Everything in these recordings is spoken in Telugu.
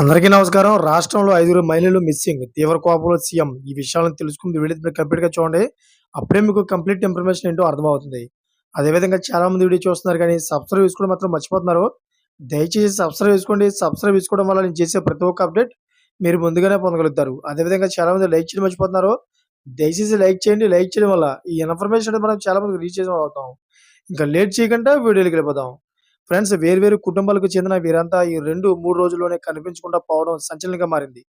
అందరికీ నమస్కారం. రాష్ట్రంలో ఐదుగురు మహిళలు మిస్సింగ్. తీవ్ర కోపంలో సీఎం ఈ విషయాలను తెలుసుకుని వీడియో కంప్లీట్గా చూడండి. అప్పుడే మీకు కంప్లీట్ ఇన్ఫర్మేషన్ ఏంటో అర్థమవుతుంది. అదేవిధంగా చాలా మంది వీడియో చూస్తున్నారు కానీ సబ్స్క్రైబ్ చేసుకోవడం మాత్రం మర్చిపోతున్నారు. దయచేసి సబ్స్క్రైబ్ చేసుకోండి. సబ్స్క్రైబ్ చేసుకోవడం వల్ల నేను చేసే ప్రతి ఒక్క అప్డేట్ మీరు ముందుగానే పొందగలుగుతారు. అదేవిధంగా చాలా మంది లైక్ చేయడం మర్చిపోతున్నారు. దయచేసి లైక్ చేయండి. లైక్ చేయడం వల్ల ఈ ఇన్ఫర్మేషన్ మనం చాలా మంది రీచ్ చేసిన అవుతాం ఇంకా లేట్ చేయకుండా వీడియోకి వెళ్ళిపోదాం. ఫ్రెండ్స్ వేర్వేరు కుటుంబాలకు చెందిన వీరంతా ఈ రెండు మూడు రోజుల్లోనే కనిపించకుండా పోవడం సంచలనంగా మారింది.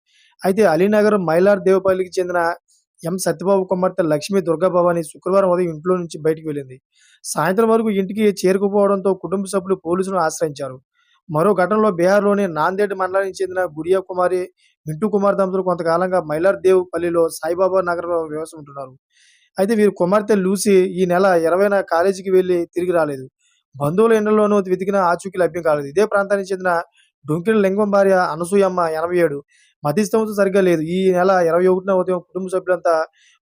అయితే అలీనగర్ మైలార్ దేవపల్లికి చెందిన ఎం. సత్యబాబు కుమార్తె లక్ష్మీ దుర్గాభవాని శుక్రవారం ఉదయం ఇంట్లో నుంచి బయటికి వెళ్ళింది. సాయంత్రం వరకు ఇంటికి చేరుకుపోవడంతో కుటుంబ సభ్యులు పోలీసులను ఆశ్రయించారు. మరో ఘటనలో బీహార్లోని నాందేడ్ మండలానికి చెందిన గుడియా కుమారి మింటూ కుమార్ దంపతులు కొంతకాలంగా మైలార్ దేవ్ పల్లిలో సాయిబాబా నగరంలో నివాసం ఉంటున్నారు. అయితే వీరి కుమార్తె లూసి ఈ నెల ఇరవైన కాలేజీకి వెళ్ళి తిరిగి రాలేదు. బంధువుల ఇళ్ళలోనూ వెతికిన ఆచూకీ లభ్యం కాలేదు. ఇదే ప్రాంతానికి చెందిన డొంకిన లింగం భార్య అనసూయమ్మ ఎనభై ఏడు. మధ్యస్థంతో సరిగ్గా లేదు. ఈ నెల ఇరవై ఒకటిన ఉదయం కుటుంబ సభ్యులంతా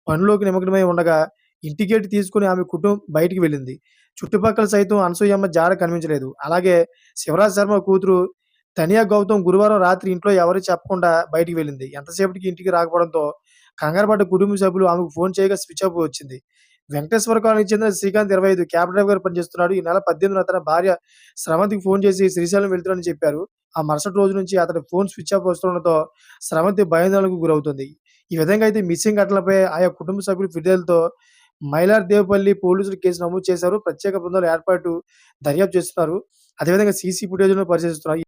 పనిలోకి నిమగ్నమై ఉండగా ఇంటి గేటు తీసుకుని ఆమె కుటుంబం బయటికి వెళ్ళింది. చుట్టుపక్కల సైతం అనసూయమ్మ జాడ కనిపించలేదు. అలాగే శివరాజ్ శర్మ కూతురు తనియా గౌతమ్ గురువారం రాత్రి ఇంట్లో ఎవరు చెప్పకుండా బయటికి వెళ్ళింది. ఎంతసేపటికి ఇంటికి రాకపోవడంతో కంగారు కుటుంబ సభ్యులు ఆమెకు ఫోన్ చేయగా స్విచ్ ఆఫ్ వచ్చింది. వెంకటేశ్వర కాలనీకి చెందిన శ్రీకాంత్ ఇరవై ఐదు క్యాబ్ డ్రైవర్ పనిచేస్తున్నాడు ఈ నెల పద్దెనిమిదిన తన భార్య శ్రవంతికి ఫోన్ చేసి శ్రీశైలం వెళ్తున్నాడని చెప్పారు. ఆ మరుసటి రోజు నుంచి అతని ఫోన్ స్విచ్ ఆఫ్ వస్తుండటంతో శ్రవంతి భయాందోళనకు గురవుతుంది. ఈ విధంగా అయితే మిస్సింగ్ ఘటనలపై ఆయా కుటుంబ సభ్యులు ఫిర్యాదులతో మైలార్ దేవపల్లి పోలీసులు కేసు నమోదు చేశారు. ప్రత్యేక బృందాలు ఏర్పాటు దర్యాప్తు చేస్తున్నారు. అదేవిధంగా సీసీ ఫుటేజ్ను పరిశీలిస్తున్నారు.